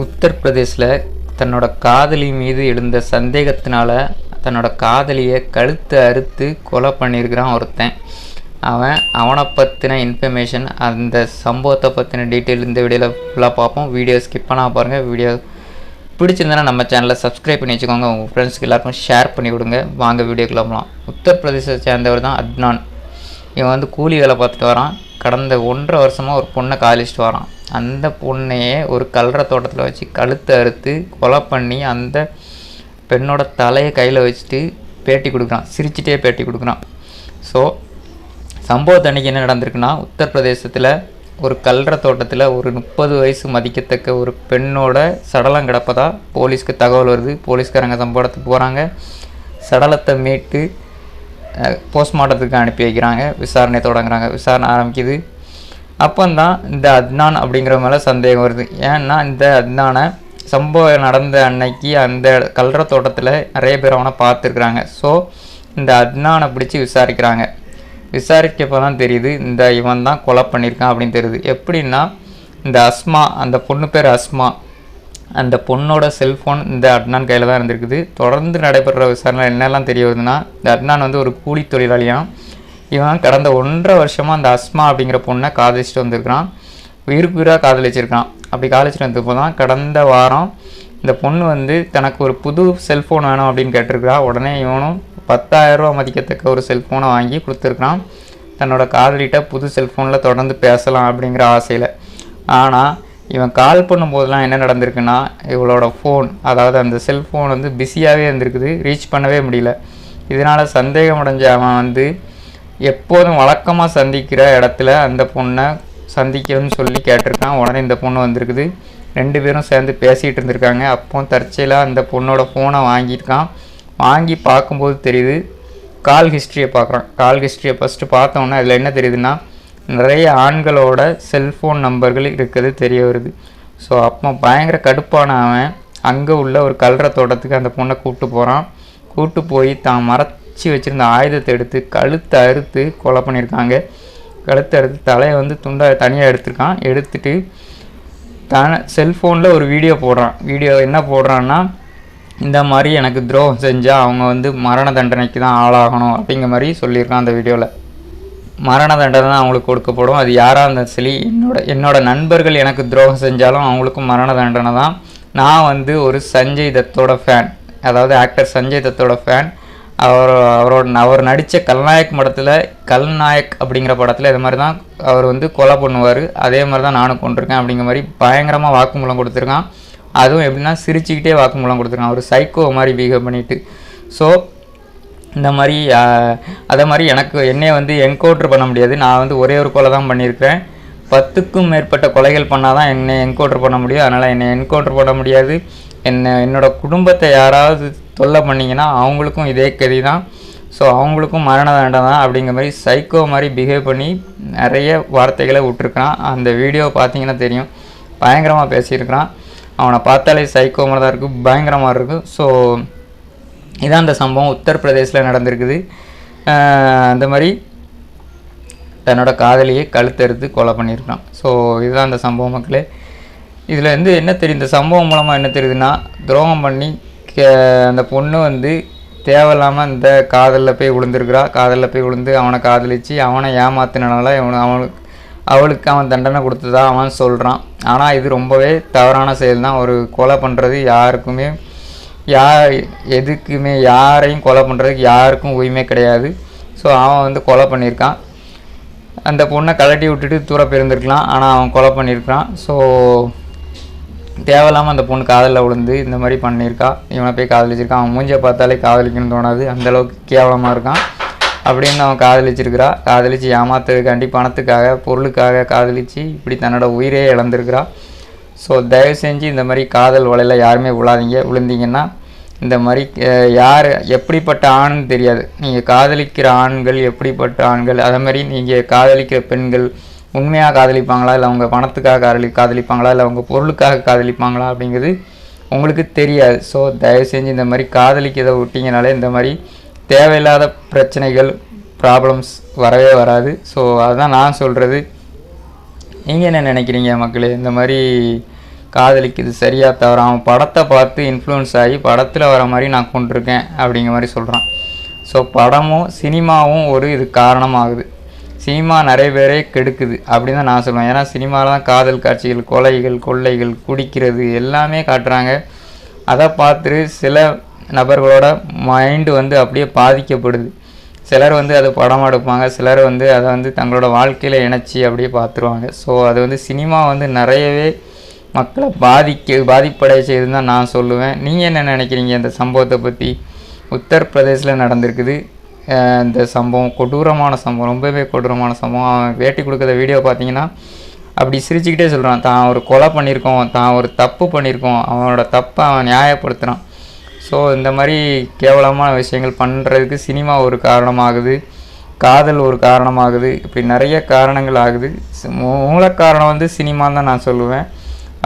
உத்தரப்பிரதேசில் தன்னோட காதலி மீது எழுந்த சந்தேகத்தினால தன்னோட காதலியை கழுத்து அறுத்து கொலை பண்ணியிருக்கிறான் ஒருத்தன். அவன் அவனை பற்றின இன்ஃபர்மேஷன் அந்த சம்பவத்தை பற்றின டீட்டெயில் இந்த வீடியோவில் ஃபுல்லாக பார்ப்போம். வீடியோ ஸ்கிப் பண்ணால் பாருங்கள் வீடியோ பிடிச்சிருந்தனா நம்ம சேனலை சப்ஸ்கிரைப் பண்ணி வச்சுக்கோங்க. உங்கள் ஃப்ரெண்ட்ஸ்க்கு எல்லாருக்கும் ஷேர் பண்ணி விடுங்க வாங்க வீடியோக்குள்ள போகலாம் உத்தரப்பிரதேசத்தை சேர்ந்தவர் தான் அத்னான். இவன் வந்து கூலி வேலை பார்த்துட்டு வரான். கடந்த ஒன்றரை வருஷமாக ஒரு பொண்ணை காலிச்சிட்டு வரான். அந்த பொண்ணையே ஒரு கல்ற தோட்டத்தில் வச்சு கழுத்தை அறுத்து கொலை பண்ணி அந்த பெண்ணோட தலையை கையில் வச்சுட்டு பேட்டி கொடுக்குறான். சிரிச்சிட்டே பேட்டி கொடுக்குறான். ஸோ சம்பவத்து அன்றைக்கி என்ன நடந்திருக்குன்னா உத்தரப்பிரதேசத்தில் ஒரு கல்ற தோட்டத்தில் ஒரு முப்பது வயசு மதிக்கத்தக்க ஒரு பெண்ணோட சடலம் கிடப்பதா போலீஸ்க்கு தகவல் வருது. போலீஸ்காரங்க சம்பவத்துக்கு போகிறாங்க சடலத்தை மீட்டு போஸ்ட்மார்ட்டத்துக்கு அனுப்பி வைக்கிறாங்க. விசாரணை தொடங்குறாங்க. விசாரணை ஆரம்பிக்குது. அப்போந்தான் இந்த அத்னான் அப்படிங்கிற மேலே சந்தேகம் வருது. ஏன்னா இந்த அத்னானை சம்பவம் நடந்த அன்னைக்கு அந்த கல்ற தோட்டத்தில் நிறைய பேர் அவனை பார்த்துருக்குறாங்க. ஸோ இந்த அத்னானை பிடிச்சி விசாரிக்கிறாங்க. விசாரிக்கப்போ தான் தெரியுது இந்த இவன் தான் கொலை பண்ணியிருக்கான் அப்படின்னு தெரியுது. எப்படின்னா இந்த அஸ்மா அந்த பொண்ணு பேர் அஸ்மா அந்த பொண்ணோட செல்ஃபோன் இந்த அட்னான் கையில் தான் இருந்திருக்குது. தொடர்ந்து நடைபெற விசாரணை என்னெல்லாம் தெரிய வருதுன்னா இந்த அட்னான் வந்து ஒரு கூலி தொழிலாளியாக இவன் கடந்த ஒன்றரை வருஷமாக அந்த அஸ்மா அப்படிங்கிற பொண்ணை காதலிச்சுட்டு வந்திருக்கிறான். உயிருக்கு உயிராக காதலிச்சிருக்கான் அப்படி காதலிச்சுட்டு வந்தப்போ தான் கடந்த வாரம் இந்த பொண்ணு வந்து தனக்கு ஒரு புது செல்ஃபோன் வேணும் அப்படின்னு கேட்டிருக்கிறா. உடனே இவனும் பத்தாயிரரூவா மதிக்கத்தக்க ஒரு செல்ஃபோனை வாங்கி கொடுத்துருக்குறான். தன்னோட காதலிகிட்ட புது செல்ஃபோனில் தொடர்ந்து பேசலாம் அப்படிங்கிற ஆசையில். ஆனால் இவன் கால் பண்ணும்போதெல்லாம் என்ன நடந்திருக்குன்னா இவளோட ஃபோன் அதாவது அந்த செல்ஃபோன் வந்து பிஸியாகவே இருந்திருக்குது. ரீச் பண்ணவே முடியல. இதனால் சந்தேகம் அடைஞ்ச அவன் வந்து எப்போதும் வழக்கமாக சந்திக்கிற இடத்துல அந்த பொண்ணை சந்திக்கணும்னு சொல்லி கேட்டிருக்கான். உடனே இந்த பொண்ணு வந்திருக்குது. ரெண்டு பேரும் சேர்ந்து பேசிகிட்டு இருந்திருக்காங்க. அப்போ தற்செயலாக அந்த பொண்ணோட ஃபோனை வாங்கியிருக்கான். வாங்கி பார்க்கும்போது தெரியுது கால் ஹிஸ்ட்ரியை பார்க்குறான். கால் ஹிஸ்ட்ரியை ஃபஸ்ட்டு பார்த்தோன்னே அதில் என்ன தெரியுதுன்னா நிறைய ஆண்களோட செல்ஃபோன் நம்பர்கள் இருக்குது தெரிய வருது. ஸோ அப்போ பயங்கர கடுப்பான அவன். அங்கே உள்ள ஒரு கல்ற தோட்டத்துக்கு அந்த பொண்ணை கூப்பிட்டு போகிறான் கூப்பிட்டு போய் தான் வச்சு வச்சுருந்த ஆயுதத்தை எடுத்து கழுத்தை அறுத்து கொலை பண்ணியிருக்காங்க. கழுத்தை அறுத்து தலையை வந்து துண்டாக தனியாக எடுத்திருக்கான். எடுத்துட்டு தான செல்ஃபோனில் ஒரு வீடியோ போடுறான். வீடியோ என்ன போடுறான்னா இந்த மாதிரி எனக்கு துரோகம் செஞ்சால் அவங்க வந்து மரண தண்டனைக்கு தான் ஆளாகணும் அப்படிங்கிற மாதிரி சொல்லியிருக்கான் அந்த வீடியோவில் மரண தண்டனை தான் அவங்களுக்கு கொடுக்கப்படும். அது யாராக இருந்தாலும் சரி என்னோட என்னோடய நண்பர்கள் எனக்கு துரோகம் செஞ்சாலும் அவங்களுக்கும் மரண தண்டனை தான். நான் வந்து ஒரு சஞ்சய் தத்தோட ஃபேன் அதாவது ஆக்டர் சஞ்சய் தத்தோட ஃபேன் அவர் அவரோட அவர் நடித்த கல்நாயக் படத்தில் கல்நாயக் அப்படிங்கிற படத்தில் இது மாதிரி தான் அவர் வந்து கொலை பண்ணுவார். அதே மாதிரி தான் நானும் கொண்டிருக்கேன் அப்படிங்கிற மாதிரி பயங்கரமாக வாக்குமூலம் கொடுத்துருக்கான். அதுவும் எப்படின்னா சிரிச்சுக்கிட்டே வாக்குமூலம் கொடுத்துருக்கான். ஒரு சைக்கோ மாதிரி பிஹேவ் பண்ணிட்டு. ஸோ இந்த மாதிரி அதே மாதிரி எனக்கு என்னைய வந்து என்கவுண்டர் பண்ண முடியாது. நான் வந்து ஒரே ஒரு கொலை தான் பண்ணியிருக்கிறேன். பத்துக்கும் மேற்பட்ட கொலைகள் பண்ணால் தான் என்னை என்கவுண்டர் பண்ண முடியும். அதனால் என்னை என்கவுண்டர் பண்ண முடியாது. என்னை என்னோட குடும்பத்தை யாராவது தொல்லை பண்ணிங்கன்னா அவங்களுக்கும் இதே கதி தான் ஸோ அவங்களுக்கும் மரண தண்டனை தான் அப்படிங்கிற மாதிரி சைக்கோ மாதிரி பிஹேவ் பண்ணி நிறைய வார்த்தைகளை விட்டுருக்கான் அந்த வீடியோ பார்த்தீங்கன்னா தெரியும். பயங்கரமாக பேசியிருக்கிறான். அவனை பார்த்தாலே சைக்கோ மாதிரி தான் இருக்குது பயங்கரமாக இருக்கும் ஸோ இதான் அந்த சம்பவம். உத்தரப்பிரதேசில் நடந்திருக்குது. அந்த மாதிரி தன்னோட காதலியை கழுத்தெடுத்து கொலை பண்ணியிருக்கான் ஸோ இதுதான் அந்த சம்பவம் மக்களே. இதில் வந்து என்ன தெரியும்? இந்த சம்பவம் மூலமாக என்ன தெரியுதுன்னா துரோகம் பண்ணி அந்த பொண்ணு வந்து தேவையில்லாமல் இந்த காதலில் போய் விழுந்துருக்குறா. காதலில் போய் விழுந்து அவனை காதலித்து அவனை ஏமாத்தினால இவனு அவனுக்கு அவளுக்கு அவன் தண்டனை கொடுத்ததா அவன் சொல்கிறான் ஆனால் இது ரொம்பவே தவறான செயல் தான் ஒரு கொலை பண்ணுறது யாருக்குமே யார் எதுக்குமே யாரையும் கொலை பண்ணுறதுக்கு யாருக்கும் உரிமை கிடையாது. ஸோ அவன் வந்து கொலை பண்ணியிருக்கான். அந்த பொண்ணை கலட்டி விட்டுட்டு தூர போயிருந்துருக்கலாம். ஆனால் அவன் கொலை பண்ணியிருக்கான் ஸோ தேவையில்லாமல் அந்த பொண்ணு காதலில் விழுந்து இந்த மாதிரி பண்ணியிருக்கா இவனை போய் காதலிச்சிருக்கான் அவன் மூஞ்சியை பார்த்தாலே காதலிக்கணும்னு தோணாது அந்தளவுக்கு கேவலமாக இருக்கான். அப்படின்னு அவன் காதலிச்சிருக்கிறா. காதலித்து ஏமாத்துறதுக்காண்டி பணத்துக்காக பொருளுக்காக காதலித்து இப்படி தன்னோட உயிரே இழந்திருக்கிறா. ஸோ தயவு செஞ்சு இந்த மாதிரி காதல் வலையில் யாருமே விழாதீங்க. விழுந்தீங்கன்னா இந்த மாதிரி யார் எப்படிப்பட்ட ஆண்னு தெரியாது. நீங்கள் காதலிக்கிற ஆண்கள் எப்படிப்பட்ட ஆண்கள் அதே மாதிரி நீங்கள் காதலிக்கிற பெண்கள் உண்மையாக காதலிப்பாங்களா? இல்லை அவங்க பணத்துக்காக காதலி காதலிப்பாங்களா? இல்லை அவங்க பொருளுக்காக காதலிப்பாங்களா? அப்படிங்கிறது உங்களுக்கு தெரியாது. ஸோ தயவு செஞ்சு இந்த மாதிரி காதலிக்கிறத விட்டிங்கனாலே இந்த மாதிரி தேவையில்லாத பிரச்சனைகள் ப்ராப்ளம்ஸ் வரவே வராது. ஸோ அதுதான் நான் சொல்கிறது நீங்கள் என்ன நினைக்கிறீங்க மக்களே? இந்த மாதிரி காதலிக்குது சரியாக தவிர அவன் படத்தை பார்த்து இன்ஃப்ளூயன்ஸ் ஆகி படத்தில் வர மாதிரி நான் கொண்டிருக்கேன் அப்படிங்கிற மாதிரி சொல்கிறான் ஸோ படமும் சினிமாவும் ஒரு இது காரணமாகுது. சினிமா நிறைய பேரே கெடுக்குது. அப்படின்னு தான் நான் சொல்லுவேன். ஏன்னா சினிமாவில் தான் காதல் காட்சிகள் கொலைகள் கொள்ளைகள் குடிக்கிறது எல்லாமே காட்டுறாங்க. அதை பார்த்துட்டு சில நபர்களோட மைண்டு வந்து அப்படியே பாதிக்கப்படுது. சிலர் வந்து அதை படம் எடுப்பாங்க. சிலர் வந்து அதை வந்து தங்களோட வாழ்க்கையில் இணைச்சி அப்படியே பார்த்துருவாங்க. ஸோ அது வந்து சினிமா வந்து நிறையவே மக்களை பாதிக்க பாதிப்படைய செய்யுதுன்னு தான் நான் சொல்லுவேன். நீங்கள் என்ன நினைக்கிறீங்க? இந்த சம்பவத்தை பற்றி உத்தரப்பிரதேசில் நடந்திருக்குது. இந்த சம்பவம் கொடூரமான சம்பவம் ரொம்பவே கொடூரமான சம்பவம். அவன் வேட்டி கொடுக்குற வீடியோ பார்த்தீங்கன்னா அப்படி சிரிச்சுக்கிட்டே சொல்கிறான் தான் ஒரு கொலை பண்ணியிருக்கோம் தான் ஒரு தப்பு பண்ணியிருக்கோம். அவனோட தப்பை அவன் நியாயப்படுத்துகிறான் ஸோ இந்த மாதிரி கேவலமான விஷயங்கள் பண்ணுறதுக்கு சினிமா ஒரு காரணமாகுது. காதல் ஒரு காரணமாகுது. இப்படி நிறைய காரணங்கள் ஆகுது. மூல காரணம் வந்து சினிமான்னு தான் நான் சொல்லுவேன்.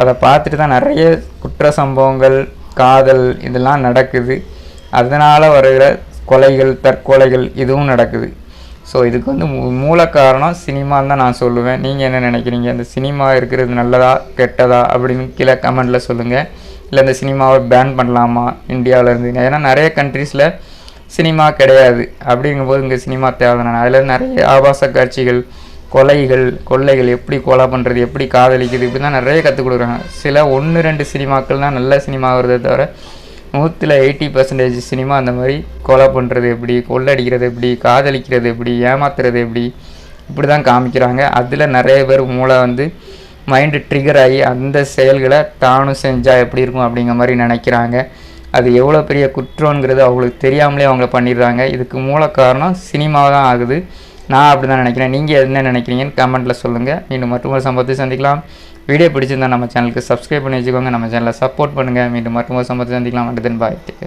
அதை பார்த்துட்டு தான் நிறைய குற்ற சம்பவங்கள் காதல் இதெல்லாம் நடக்குது. அதனால் வருகிற கொலைகள் தற்கொலைகள் இதுவும் நடக்குது. ஸோ இதுக்கு வந்து மூல காரணம் சினிமான்னு தான் நான் சொல்லுவேன். நீங்கள் என்ன நினைக்கிறீங்க? இந்த சினிமா இருக்கிறது நல்லதா கெட்டதா அப்படின்னு கீழே கமெண்டில் சொல்லுங்கள் இல்லை இந்த சினிமாவை பேன் பண்ணலாமா இந்தியாவிலேருந்து ஏன்னா நிறைய கண்ட்ரீஸில் சினிமா கிடையாது. அப்படிங்கும்போது இங்கே சினிமா தேவைதானே அதில் நிறைய ஆபாச காட்சிகள் கொலைகள் கொள்ளைகள் எப்படி கொலை பண்ணுறது எப்படி காதலிக்குது இப்படி தான் நிறைய கற்றுக் கொடுக்குறாங்க. சில ஒன்று ரெண்டு சினிமாக்கள் தான் நல்ல சினிமா வருதே தவிர நூற்றில் எயிட்டி பர்சன்டேஜ் சினிமா அந்த மாதிரி கொலை பண்ணுறது எப்படி கொள்ளடிக்கிறது எப்படி காதலிக்கிறது எப்படி ஏமாத்துறது எப்படி இப்படி தான் காமிக்கிறாங்க. அதில் நிறைய பேர் மூளை வந்து மைண்டு ட்ரிகர் ஆகி அந்த செயல்களை தானும் செஞ்சால் எப்படி இருக்கும் அப்படிங்கிற மாதிரி நினைக்கிறாங்க. அது எவ்வளோ பெரிய குற்றங்கிறது அவங்களுக்கு தெரியாமலே அவங்க பண்ணிடுறாங்க. இதுக்கு மூல காரணம் சினிமாவை தான் ஆகுது. நான் அப்படி தான் நினைக்கிறேன். நீங்கள் என்ன நினைக்கிறீங்கன்னு கமெண்ட்டில் சொல்லுங்கள் மீண்டும் மற்றொரு சம்பவத்தை சந்திக்கலாம். வீடியோ பிடிச்சிருந்தா நம்ம சேனலுக்கு சப்ஸ்கிரைப் பண்ணி வச்சுக்கோங்க. நம்ம சேனலை சப்போர்ட் பண்ணுங்கள் மீண்டும் மற்றும் சம்பவத்தை சந்திக்கலாம். அடுத்தன் பாய்த்துக்கு